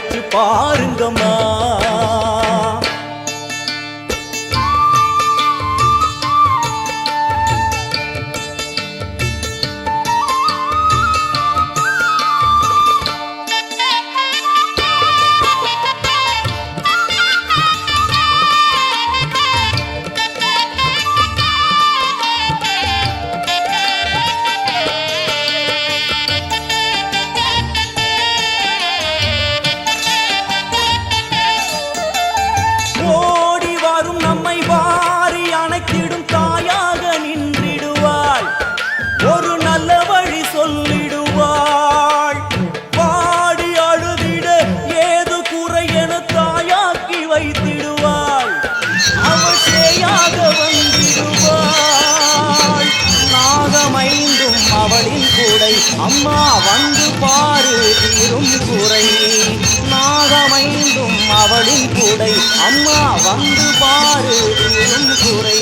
பொங்க வச்சு பாருங்கம்மா. வந்து பாரு தீரும் குறை நாகமைந்தும் அவளின் கூடை. அம்மா வந்து பாரு தீரும் குறை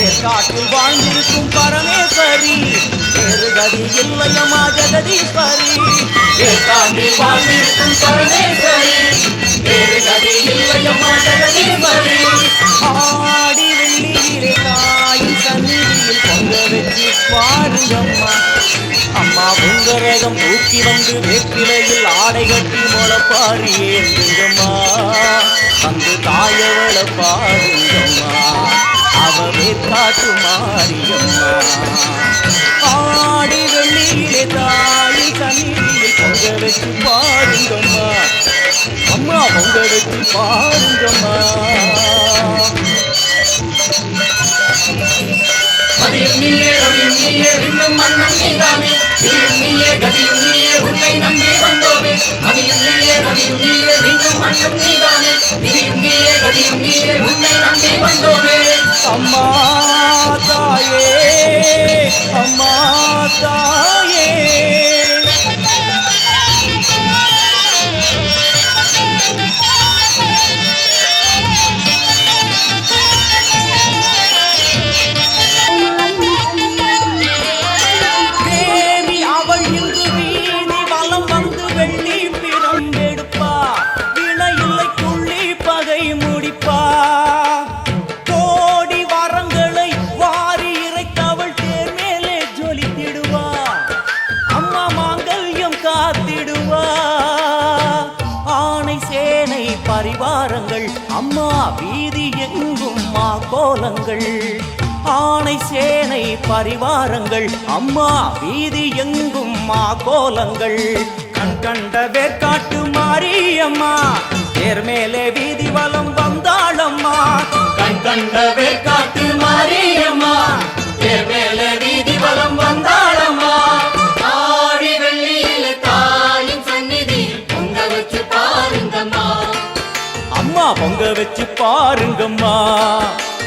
ஏற்காட்டில் வாழ்ந்திருக்கும் பரமேஸ்வரி. வேறு கதி இல்லையம்மா ஜெகதீஸ்வரி. ஏற்காட்டில் வாழ்ந்திருக்கும் பரமேஸ்வரி. வேறு கதி இல்லையம்மா ஜெகதீஸ்வரி. அம்மா உங்கரகம் ஊக்கி வந்து வேப்பிலையில் ஆடை கட்டி முளப்பாரி ஏந்துங்கம்மா. வந்து தாயவள பாருங்கம்மா அவரே காட்டு மாறியம்மா ஆடி வெள்ளியிலே தாடி சந்நிதியில் பொங்கலுக்கு பாருங்கம்மா. அம்மா பொங்கலுக்கு பாருங்கம்மா. மதியம் நீயே ரவியும் நீயே விண்ணும் மண்ணும் நீதானே. விதியும் நீயே கதியும் நீயே உன்னை நம்பி வந்தோமே. மதியும் நீயே ரவியும் நீயே மீண்டும் மண்ணும் நீதானே. விதியும் நீயே கதியும் நீயே உன்னை நம்பி வந்தோமே. அம்மா தாயே அம்மா தாயே பகை கோடி வரங்களை வாரி இறைத்தவள் தேர் மேலே ஜொலித்திடுவா. அம்மா மாங்கல்யம் காத்திடுவா. ஆணை சேனை பரிவாரங்கள் அம்மா வீதி எங்கும் மா கோலங்கள் ஆணை சேனை பரிவாரங்கள் அம்மா வீதி எங்கும் மா கோலங்கள் கண் கண்ட வேற்காட்டு மாரியம்மா தேர்மேலே வீதி வலம் வந்தாளம்மா. கண் கண்ட வேற்காட்டு மாரியம்மா தேர்மேலே வீதி வலம் வந்தாளம்மா. ஆடி வெள்ளியில தாயின் சந்நிதி பொங்க வச்சு பாருங்கம்மா. அம்மா பொங்க வச்சு பாருங்கம்மா.